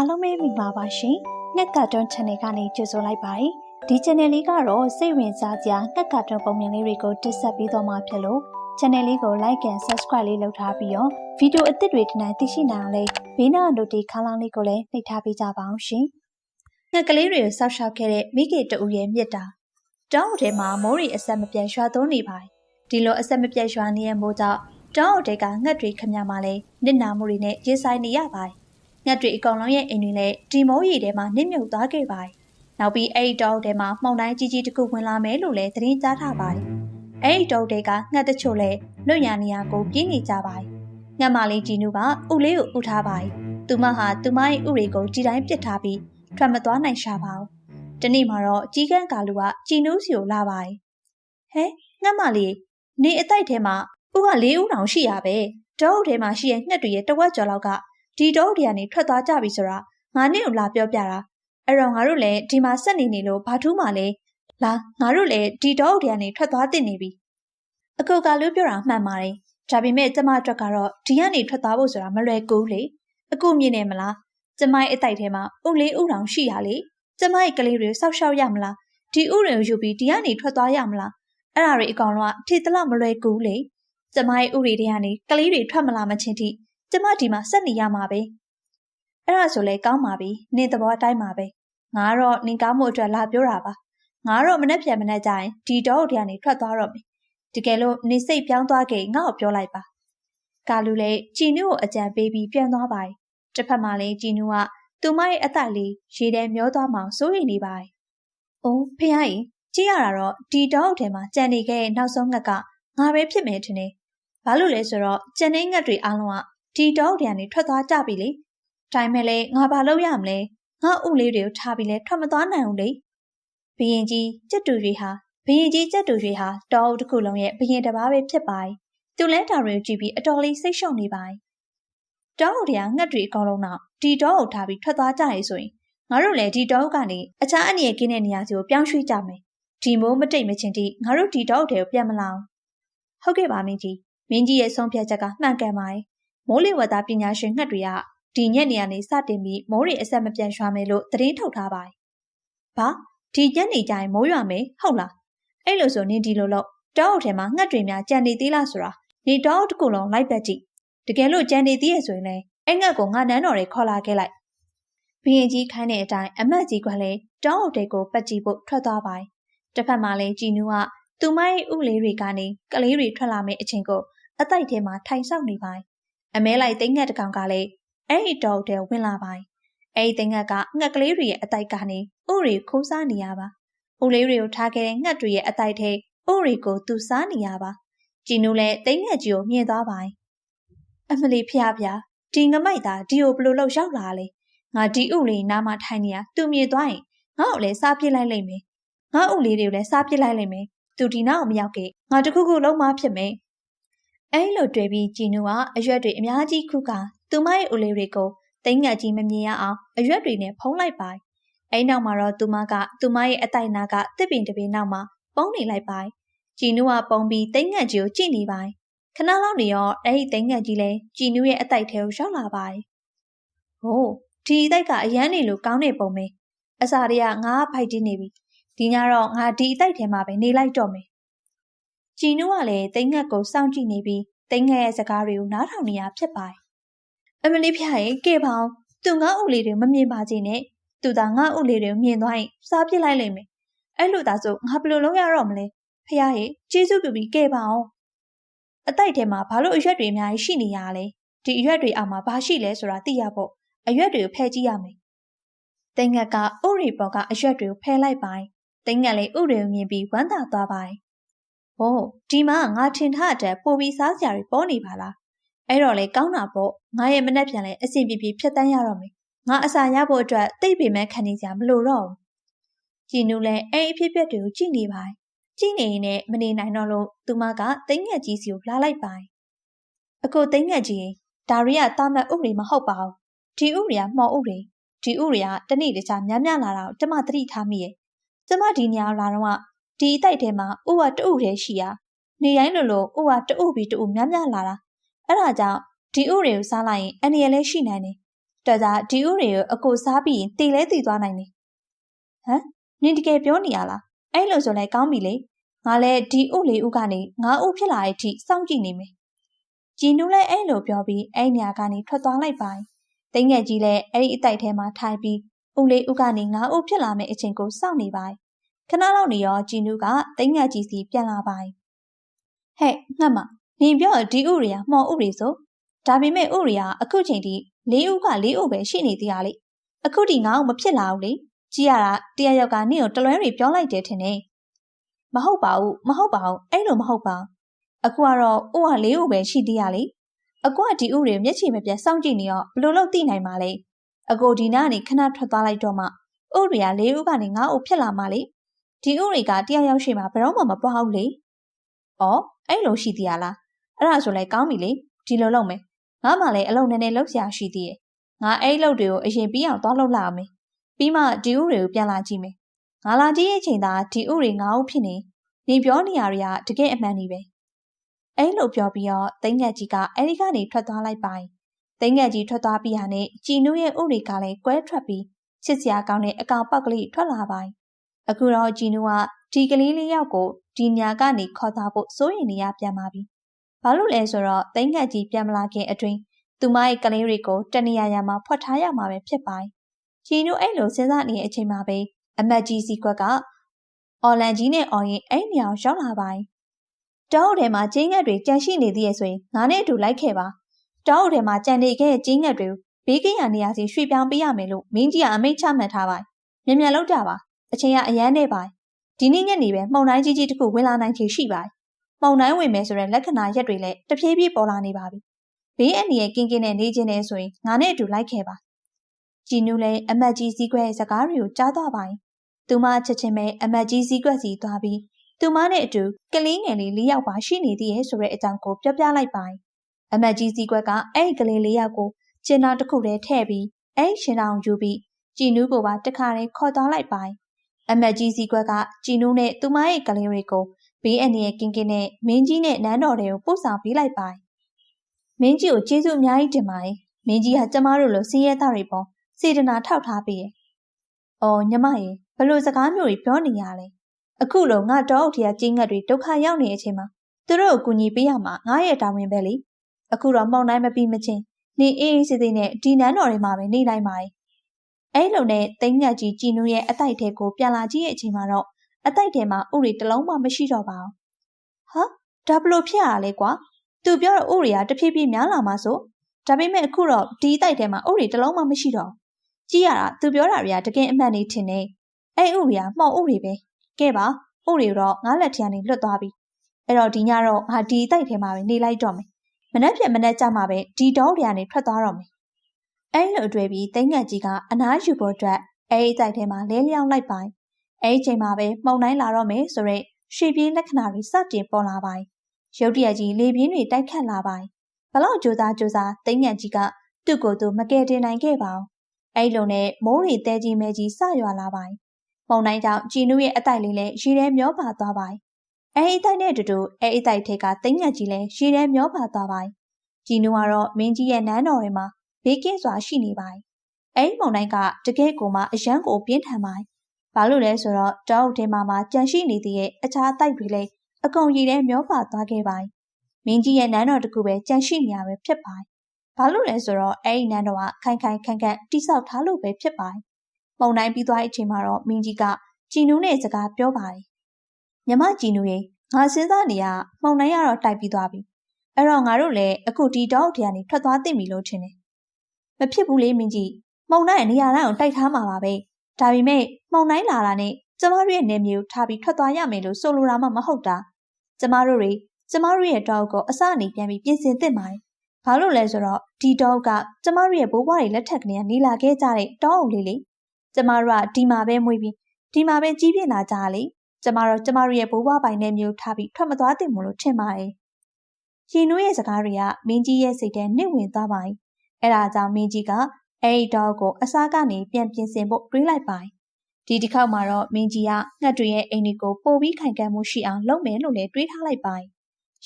အားလုံးပဲမိပါပါရှင်။ငှက်ကတွန်း channel ကနေကြိုဆိုလိုက်ပါတယ်။ဒီ channel လေးကတော့စိတ်ဝင်စားစရာငှက်ကတွန်းပုံမြင်လေးတွေကိုတင်ဆက်ပေးသွားမှာဖြစ်လို့ channel လေးကို like and subscribe လေးလုပ်ထားပြီးတော့ဗီဒီယိုအသစ်တွေဒီနေ့သိရှိနိုင်အောင်လေးဘေးနား notification ခန်းလေးကိုလည်းနှိပ်ထားပေးကြပါအောင်ရှင်။ငှက်ကလေးတွေကိုစောက်ရှောက်ခဲ့တဲ့မိကေတူရဲ့မြစ်တာတောင်းထဲမှာမိုးရီအဆက်မပြတ်ရွာသွန်းနေပါတယ်။ဒီလိုအဆက်မပြတ်ရွာနေရမို့ကြောင့်တောင်းအတဲကငှက်တွေခမရမှာလဲနစ်နာမှုတွေနဲ့ရေးဆိုင်နေရပါတယ်။ ငှက်တွေအကောင်လုံးရဲ့အိမ်တွေလည်းဒီမိုးရီထဲမှာနစ်မြုပ်သွားခဲ့ပါတယ်။နောက်ပြီးအဲ့ဒီတောထဲမှာမှုန်တိုင်းကြီးကြီးတစ်ခုဝင်လာမယ်လို့လည်းသတင်းကြားထားပါတယ်။အဲ့ဒီတောတဲကငှက်တချို့လည်းလွတ်ရနေရကိုပြေးနေကြပါတယ်။ငှက်မလေးကြီးနုကဥလေးကိုဥထားပါတယ်။သူမဟာသူမရဲ့ဥတွေကိုကြီးတိုင်းပစ်ထားပြီးထွက်မသွားနိုင်ရှာပါဘူး။ဒီနေ့မှာတော့ကြီးကန်းကာလူကကြည်နူးစီကိုလာပါတယ်။ဟဲငှက်မလေးနေအတိုက်ထဲမှာဥကလေးဦးတောင်ရှိရပဲတောအုပ်ထဲမှာရှိရဲ့ငှက်တွေရဲ့တဝက်ကျော်လောက်က ဒီတောအုပ်တွေကနေထွက်သွားကြပြီဆိုတာငါနဲ့ကိုလာပြောပြတာအဲ့တော့ငါတို့လည်းဒီမှာဆက်နေနေလို့ဘာထူးမှလဲလာငါတို့လည်းဒီတောအုပ်တွေကနေထွက်သွားတင်နေပြီအကူကလူပြောတာမှန်ပါတယ်ဒါပေမဲ့ကျမအတွက်ကတော့ဒီကနေထွက်သွားဖို့ဆိုတာမလွယ်ကူလေအကူမြင်နေမလားကျမရဲ့အတိုက်ထဲမှာဥလေးဥတောင်ရှိရလေကျမရဲ့ကလေးတွေစောက်ရှောက်ရမလားဒီဥတွေကိုယူပြီးဒီကနေထွက်သွားရမလားအဲ့ဒါတွေအကောင်လုံးကထီတလောက်မလွယ်ကူလေကျမရဲ့ဥတွေတွေကနေကလေးတွေထွက်မလာမချင်းထိ ကျမဒီမှာဆက်နေရမှာပဲအဲ့ဒါဆိုလဲကောင်းပါပြီနင်သဘောတိုင်းပါပဲငါတော့နင်ကောင်းမှုအတွက်လာပြောတာပါငါတော့မနှက်ပြန်မနှက်ကြရင်ဒီတော့တွေကနေထွက်သွားတော့မယ်တကယ်လို့နင်စိတ်ပြောင်းသွားခဲ့ငါ့ကိုပြောလိုက်ပါကာလူလည်းကြည်နူးကိုအကြံပေးပြီးပြန်သွားပါတယ်တစ်ဖက်မှာလည်းကြည်နူးကသူမရဲ့အသက်လေးရေထဲမျောသွားမှစိုးရိမ်နေပါတယ်အိုးဖေဟာကြီးကြည့်ရတာတော့ဒီတော့ထဲမှာကြံနေခဲ့တဲ့နောက်ဆုံးငက်ကငါပဲဖြစ်မယ်ထင်တယ်ဘာလို့လဲဆိုတော့ကျန်တဲ့ငတ်တွေအားလုံးက ဒီတောတွေကနေထွက်သွားကြပြီလေ။ဒါမဲ့လေငါဘာလုပ်ရမလဲ။ငါဥလေးတွေကိုထားပြီးလဲထွက်မသွားနိုင်ဘူးလေ။ဘရင်ကြီးကြက်တူတွေဟာဘရင်ကြီးကြက်တူတွေဟာတောအုပ်တစ်ခုလုံးရဲ့ဘရင်တစ်ပါးပဲဖြစ်ပါတယ်။သူလဲတာတွေကိုကြည့်ပြီးအတော်လေးစိတ်ရှုံနေပါတယ်။တောအုပ်တွေကငတ်တွေအကောင်လုံးတော့ဒီတောအုပ်ထားပြီးထွက်သွားကြရဆိုရင်ငါတို့လည်းဒီတောအုပ်ကနေအခြားအနေနဲ့ကင်းတဲ့နေရာစီကိုပြောင်းရွှေ့ကြမယ်။ဒီမိုးမတိတ်မချင်းတိငါတို့ဒီတောအုပ်တွေကိုပြန်မလာအောင်။ဟုတ်ကဲ့ပါမင်းကြီးမင်းကြီးရဲ့ဆုံးဖြတ်ချက်ကမှန်ကန်ပါတယ်။ မိုးလေဝသပညာရှင်ငှက်တွေကဒီညက်နေရနေစတင်ပြီးမိုးတွေအဆက်မပြတ်ရွာမယ်လို့သတင်းထုတ်ထားပါတယ်။ဘာဒီညက်နေကြရင်မိုးရွာမယ်ဟုတ်လား။အဲ့လိုဆိုနင်းဒီလိုလို့တောအုပ်ထဲမှာငှက်တွေများကြံနေသေးလားဆိုတာနေတောအုပ်တစ်ခုလုံးလိုက်ပတ်ကြည့်။တကယ်လို့ကြံနေသေးရဆိုရင်လည်းအဲ့ငှက်ကိုငါနန်းတော်တွေခေါ်လာခဲ့လိုက်။ဘရင်ကြီးခိုင်းတဲ့အတိုင်းအမတ်ကြီးကလည်းတောအုပ်တွေကိုပတ်ကြည့်ဖို့ထွက်သွားပါတယ်။တစ်ဖက်မှာလည်းကြည်နူးကသူမရဲ့ဥလေးတွေကနေကလေးတွေထွက်လာမယ့်အချိန်ကိုအတိုက်ထဲမှာထိုင်ဆောက်နေပါ යි အမဲလိုက်သိငှက်တကောင်ကလည်းအဲ့ဒီတောတဲဝင်လာပါ යි အဲ့ဒီသိငှက်ကငှက်ကလေးတွေရဲ့အတိုက်ကနေဥရီခိုးစားနေရပါဥလေးတွေကိုထားခဲ့တဲ့ငှက်တွေရဲ့အတိုက်ထဲဥရီကိုသူစားနေရပါကြည်နူးလည်းသိငှက်ကြီးကိုမြင်သွားပါ යි အမလီဖျားဖျားဒီငမိုက်သားဒီကိုဘလို့လောက်ရောက်လာလေငါဒီဥလေးနားမှာထိုင်နေရသူမြင်သွားရင်ငါ့ကိုလည်းစားပစ်လိုက်လိမ့်မယ်ငါဥလေးတွေကိုလည်းစားပစ်လိုက်လိမ့်မယ်သူဒီနောက်မရောက်ခဲ့ငါတခုခုလုံးမဖြစ်မယ် အဲလိုတွေ့ပြီးကြည်နူကအရွက်တွေအများကြီးခုကသူမရဲ့ဦးလေးတွေကိုတိတ်ငတ်ကြီးမမြင်ရအောင်အရွက်တွေနဲ့ဖုံးလိုက်ပါအဲနောက်မှာတော့သူမကသူမရဲ့အတိုက်နာကတစ်ပင်တစ်ပင်နောက်မှာပုံနေလိုက်ပါကြည်နူကပုံပြီးတိတ်ငတ်ကြီးကိုကြည့်နေပါခဏလောက်နေရောအဲ့ဒီတိတ်ငတ်ကြီးလဲကြည်နူရဲ့အတိုက်ထဲကိုရောက်လာပါဟိုးဒီအတိုက်ကအရန်နေလို့ကောင်းနေပုံပဲအစာတွေကငါဖိုက်တင်းနေပြီဒီညတော့ငါဒီအတိုက်ထဲမှာပဲနေလိုက်တော့မယ် ကြည်နူးကလည်းတိတ်ငတ်ကိုစောင့်ကြည့်နေပြီးတိတ်ငတ်ရဲ့စကားတွေကိုနားထောင်နေရဖြစ်ပါတယ်။အမလီဖျားရဲ့ကဲပါအောင်သူငါ့ဥလေးတွေမမြင်ပါစေနဲ့။သူသာငါ့ဥလေးတွေမြင်သွားရင်စားပစ်လိုက်လိမ့်မယ်။အဲ့လိုသာဆိုငါဘယ်လိုလုပ်ရတော့မလဲ။ဖျားရဲ့ကျေးဇူးပြုပြီးကဲပါအောင်။အတိုက်ထဲမှာဘာလို့အရွက်တွေအများကြီးရှိနေရလဲ။ဒီအရွက်တွေအောက်မှာဘာရှိလဲဆိုတာသိရဖို့အရွက်တွေကိုဖယ်ကြည့်ရမယ်။တိတ်ငတ်ကဥရီပေါ်ကအရွက်တွေကိုဖယ်လိုက်ပါ။တိတ်ငတ်လေးဥတွေကိုမြင်ပြီးဝမ်းသာသွားပါ။ ဟောဒီမှာငါထင်ထားတဲ့ပိုပြီးစားစရာတွေပေါ်နေပါလားအဲ့တော့လေကောင်းတာပေါ့ငါရဲ့မနှက်ပြန်လဲအဆင်ပြေပြေဖြတ်တန်းရတော့မယ်ငါအစာရဖို့အတွက်တိတ်ပေမဲ့ခံနေကြမလို့တော့ကြည်နူးလဲအဲ့အဖြစ်ပြက်တွေကိုကြည့်နေပါကြည့်နေရင်လည်းမနေနိုင်တော့လို့သူမကတိတ်ငက်ကြီးစီကိုလာလိုက်ပါအခုတိတ်ငက်ကြီးဒါရီကတာမတ်ဥပဒေမဟုတ်ပါဘူးဒီဥပဒေကမှော်ဥပဒေဒီဥပဒေကတနေ့တခြားများများလာတာကိုကျမသတိထားမိရဲ့ကျမဒီညလာတော့ ဒီအတိုက်ထဲမှာဥဝတဥထဲရှိရနေတိုင်းလိုလိုဥဝတဥပြီးတဥများများလာတာအဲ့ဒါကြောင့်ဒီဥတွေကိုစားလိုက်ရင်အန္တရာယ်လည်းရှိနိုင်တယ်တော်ကြဒီဥတွေကိုအကိုစားပြီးရင်တည်လဲတည်သွားနိုင်တယ်ဟမ်နင်တကယ်ပြောနေရလားအဲ့လိုဆိုလဲကောင်းပြီလေငါလည်းဒီဥလေးဥကနေငါဥဖြစ်လာတဲ့အထိစောင့်ကြည့်နေမယ်ကြည်နူးလည်းအဲ့လိုပြောပြီးအဲ့နေရာကနေထွက်သွားလိုက်ပါတိငယ်ကြီးလည်းအဲ့ဒီအတိုက်ထဲမှာထိုင်ပြီးဥလေးဥကနေငါဥဖြစ်လာမယ့်အချိန်ကိုစောင့်နေပါ ခဏလောက်နေရောကြည်နူးကတိငယ်ကြီးစီပြန်လာပါဟဲ့ငှက်မနင်ပြောဒီဥတွေကမှော်ဥတွေဆိုဒါပေမဲ့ဥတွေကအခုချိန်ထိလေးဥကလေးဥပဲရှိနေသေးရလေအခုဒီငါ့ကိုမဖြစ်လာဘူးလေကြည့်ရတာတရယောက်ကနင့်ကိုတလွဲတွေပြောလိုက်တယ်ထင်တယ်မဟုတ်ပါဘူးမဟုတ်ပါဘူးအဲ့လိုမဟုတ်ပါအခုကတော့ဥကလေးဥပဲရှိသေးရလေအကွာဒီဥတွေမျက်ခြေမပြတ်စောင့်ကြည့်နေတော့ဘလို့လို့သိနိုင်ပါလဲအကိုဒီနာကနေခဏထွက်သွားလိုက်တော့မှဥတွေကလေးဥကနေငါ့ကိုဖြစ်လာမှလေ ဒီဥတွေကတယောက်ယောက်ရှိမှဘယ်တော့မှမပွားဘူးလေ။အော်အဲ့လိုရှိသေးရလား။အဲ့ဒါဆိုလည်းကောင်းပြီလေ။ဒီလိုလုပ်မယ်။ငါမှလည်းအလုပ်နည်းနည်းလုပ်စရာရှိသေးရဲ့။ငါအဲ့လုပ်တွေကိုအရင်ပြီးအောင်သွားလုပ်လာမယ်။ပြီးမှဒီဥတွေကိုပြန်လာကြည့်မယ်။ငါလာကြည့်ရဲ့ချိန်သာဒီဥတွေငါ့ဥဖြစ်နေ။နေပြောနေရတွေကတကယ်အမှန်ကြီးပဲ။အဲ့လိုပြောပြီးတော့တိငက်ကြီးကအဲ့ဒီကနေထွက်သွားလိုက်ပါ။တိငက်ကြီးထွက်သွားပြီးရနဲ့ကြည်နူးရဲ့ဥတွေကလည်းကွဲထွက်ပြီးချစ်စရာကောင်းတဲ့အကောင်ပေါက်ကလေးထွက်လာပါ။ အခုတော့ကြည်နူးကဒီကလေးလေးယောက်ကိုဒီညာကနေခေါ်သွားဖို့စိုးရိမ်နေရပြန်ပါပြီ။ဘာလို့လဲဆိုတော့တိမ်ငတ်ကြီးပြန်မလာခင်အတွင်းသူမရဲ့ကလေးတွေကိုတနေရာရာမှာဖွက်ထားရမှာပဲဖြစ်ပါတယ်။ချီနုအဲ့လိုစဉ်းစားနေတဲ့အချိန်မှာပဲအမတ်ကြီးစီကွက်ကအော်လန်ကြီးနဲ့အော်ရင်အဲ့နေရာရောက်လာပါတယ်။တောအုပ်ထဲမှာကျင်းငတ်တွေကြန့်ရှိနေသေးရဲ့ဆိုရင်ငါနဲ့အတူလိုက်ခဲ့ပါ။တောအုပ်ထဲမှာကြံနေခဲ့တဲ့ကျင်းငတ်တွေဘေးကင်းရနေရာစီရွှေ့ပြောင်းပေးရမယ်လို့မင်းကြီးကအမိန့်ချမှတ်ထားပါတယ်။မြန်မြန်လုပ်ကြပါ။ အချိန်ကအရန်နေပါတယ်ဒီနေ့ညနေပဲမှုန်တိုင်းကြီးကြီးတစ်ခုဝင်လာနိုင်ချေရှိပါတယ်။မှုန်တိုင်းဝင်မယ်ဆိုတဲ့လက္ခဏာရက်တွေလည်းတဖြည်းဖြည်းပေါ်လာနေပါပြီ။ဘေးအန္တရာယ်ကင်းကင်းနဲ့နေခြင်းနဲ့ဆိုရင်ငါနဲ့အတူလိုက်ခဲ့ပါ။ကြည်နူးလည်းအမတ်ကြီးစည်းကွက်ရဲ့စကားတွေကိုကြားသွားပါရင်သူမချက်ချင်းပဲအမတ်ကြီးစည်းကွက်စီသွားပြီးသူမနဲ့အတူကလေးငယ်လေးလေးယောက်ပါရှိနေသေးရဲ့ဆိုတဲ့အကြောင်းကိုပြောပြလိုက်ပါရင်အမတ်ကြီးစည်းကွက်ကအဲ့ဒီကလေးလေးယောက်ကိုကျင်းတော်တစ်ခုတည်းထည့်ပြီးအဲ့ရှင်တော်ယူပြီးကြည်နူးကိုပါတခါတည်းခေါ်သွားလိုက်ပါရင် အမတ်ကြီးစီကွက်ကကြည်နူးနဲ့သူမရဲ့ကလေးတွေကိုဘေးအန္တရာယ်ကင်းကင်းနဲ့မင်းကြီးနဲ့နန်းတော်တွေကိုပို့ဆောင်ပေးလိုက်ပါမင်းကြီးကိုကျေးဇူးအများကြီးတင်ပါတယ်မင်းကြီးကကျမတို့လိုစင်းရဲသားတွေပေါ်စေတနာထောက်ထားပေးရဲ့။အော်ညီမရေဘလို့စကားမျိုးတွေပြောနေရလဲ။အခုလိုငါတောအုပ်ထရကြီးငတ်တွေဒုက္ခရောက်နေတဲ့အချိန်မှာသူတို့ကိုကူညီပေးရမှာငါရဲ့တာဝန်ပဲလေ။အခုတော့မောင်နိုင်မပြီးမချင်းနေအေးအေးဆေးဆေးနဲ့ဒီနန်းတော်တွေမှာပဲနေနိုင်ပါရဲ့ အဲ့လိုနဲ့သိန်းညက်ကြီးကြည်နူးရဲ့အတိုက်ထဲကိုပြန်လာကြည့်ရဲ့အချိန်မှာတော့အတိုက်ထဲမှာဥရီတလုံးမှမရှိတော့ပါဘူး။ဟာဒါဘလို့ဖြစ်ရလဲကွာ။သူပြောတော့ဥရီကတဖြည်းဖြည်းများလာမှဆိုဒါပေမဲ့အခုတော့ဒီအတိုက်ထဲမှာဥရီတလုံးမှမရှိတော့။ကြည့်ရတာသူပြောတာတွေကတကယ်အမှန်နေထင်နေ။အဲ့ဥရီကမှောက်ဥရီပဲ။ကဲပါဥရီတော့ငါလက်ထရနေလွတ်သွားပြီ။အဲ့တော့ဒီညတော့ငါဒီအတိုက်ထဲမှာပဲနေလိုက်တော့မယ်။မနှက်ပြက်မနှက်ကြမှာပဲဒီတောတွေကနေထွက်သွားတော့မယ် အဲ့လိုအတွေ့ပြီးတိတ်ငတ်ကြီးကအနားယူဖို့အတွက်အဲ့ဒီတိုက်ထဲမှာလဲလျောင်းလိုက်ပိုင်အဲ့ဒီချိန်မှာပဲမှုန်တိုင်းလာတော့မယ်ဆိုတော့ရွှေပြင်းလက္ခဏာတွေစတင်ပေါ်လာပိုင်ရုတ်တရက်ကြီးလေပြင်းတွေတိုက်ခတ်လာပိုင်ဘလောက်ကြိုးစားကြိုးစားတိတ်ငတ်ကြီးကသူ့ကိုယ်သူမကယ်တင်နိုင်ခဲ့ပါဘူးအဲ့လိုနဲ့မိုးရီတဲကြီးမဲကြီးစရွာလာပိုင်မှုန်တိုင်းကြောင့်ကြည်နုရဲ့အတိုက်လေးလည်းရေထဲမျောပါသွားပိုင်အဲ့ဒီတိုက်နဲ့တူတူအဲ့ဒီတိုက်ထဲကတိတ်ငတ်ကြီးလည်းရေထဲမျောပါသွားပိုင်ကြည်နုကတော့မင်းကြီးရဲ့နန်းတော်ထဲမှာ ဘေးကင်းစွာရှိနေပါတယ်။အဲဒီမုန်တိုင်းကတကယ့်ကိုမှအယံကိုပြင်းထန်ပါတယ်။ဘာလို့လဲဆိုတော့တောအုပ်ထဲမှာမှကြန့်ရှိနေသေးတဲ့အခြားတိုက်တွေလည်းအကုန်ရည်ထဲမျောပါသွားခဲ့ပါတယ်။မင်းကြီးရဲ့နန်းတော်တကူပဲကြန့်ရှိနေရပဲဖြစ်ပါတယ်။ဘာလို့လဲဆိုတော့အဲဒီနန်းတော်ကခိုင်ခိုင်ခန့်ခန့်တိဆောက်ထားလို့ပဲဖြစ်ပါတယ်။မုန်တိုင်းပြီးသွားတဲ့အချိန်မှာတော့မင်းကြီးကကြည်နူးနဲ့စကားပြောပါတယ်။မြမကြည်နူးရေငါစဉ်းစားနေရမှုန်တိုင်းကတော့တိုက်ပြီးသွားပြီ။အဲ့တော့ငါတို့လည်းအခုဒီတောအုပ်ထဲကနေထွက်သွားသိပြီလို့ထင်တယ် မဖြစ်ဘူးလေမင်းကြီးမှုံတိုင်းနေရာတိုင်းကိုတိုက်ထားမှာပါပဲဒါပေမဲ့မှုံတိုင်းလာတာနဲ့ကျမတို့ရဲ့နေမျိုးထားပြီးထွက်သွားရမယ်လို့ဆိုလိုတာမှမဟုတ်တာကျမတို့တွေကျမတို့ရဲ့တောအုပ်ကိုအစအနေပြန်ပြီးပြင်ဆင်သင့်ပါတယ်ဘာလို့လဲဆိုတော့ဒီတောအုပ်ကကျမတို့ရဲ့ဘိုးဘွားတွေလက်ထက်ကနေနေလာခဲ့ကြတဲ့တောအုပ်လေးလေကျမတို့ကဒီမှာပဲမွေးပြီးဒီမှာပဲကြီးပြင်းလာကြလေကျမတို့ကျမတို့ရဲ့ဘိုးဘွားပိုင်တဲ့မျိုးထားပြီးထွက်မသွားသင့်ဘူးလို့ထင်ပါတယ်ရင်နွေးရဲ့စကားတွေကမင်းကြီးရဲ့စိတ်ထဲနှိမ့်ဝင်သွားပါတယ် အဲဒါကြောင့်မင်းကြီးကအဲဒီတော့ကိုအစားကနေပြန်ပြင်ဆင်ဖို့တွေးလိုက်ပါတယ်ဒီတစ်ခေါက်မှာတော့မင်းကြီးကငှက်တွေရဲ့အိမ်တွေကိုပို့ပြီးခိုင်ခံမှုရှိအောင်လုပ်မယ်လို့လည်းတွေးထားလိုက်ပါတယ်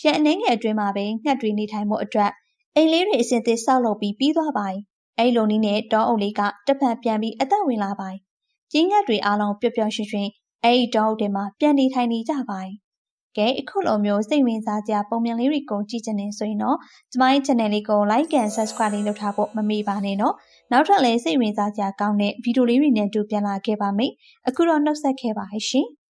ရန်အနေငယ်အတွင်းမှာပဲငှက်တွေနေထိုင်မှုအတွက်အိမ်လေးတွေအစင်သစ်ဆောက်လုပ်ပြီးပြီးသွားပါတယ်အဲ့လိုနည်းနဲ့တောအုပ်လေးကတစ်ဖက်ပြန်ပြီးအသက်ဝင်လာပါတယ်။ကြီးငတ်တွေအားလုံးပျော်ပျော်ရွှင်ရွှင်အဲ့ဒီတောအုပ်တွေမှာပြန်နေထိုင်နေကြပါတယ်။ ကဲအခုလိုမျိုးစိတ်ဝင်စားစရာပုံမြင်လေးတွေကိုကြည့်ချင်နေဆိုရင်တော့ကျမရဲ့ channel လေးကို like and subscribe လေးလုပ်ထားဖို့မမေ့ပါနဲ့နော်။နောက်ထပ်လည်းစိတ်ဝင်စားစရာကောင်းတဲ့ဗီဒီယိုလေးတွေနဲ့တူပြန်လာခဲ့ပါမယ်။အခုတော့နှုတ်ဆက်ခဲ့ပါရှင်။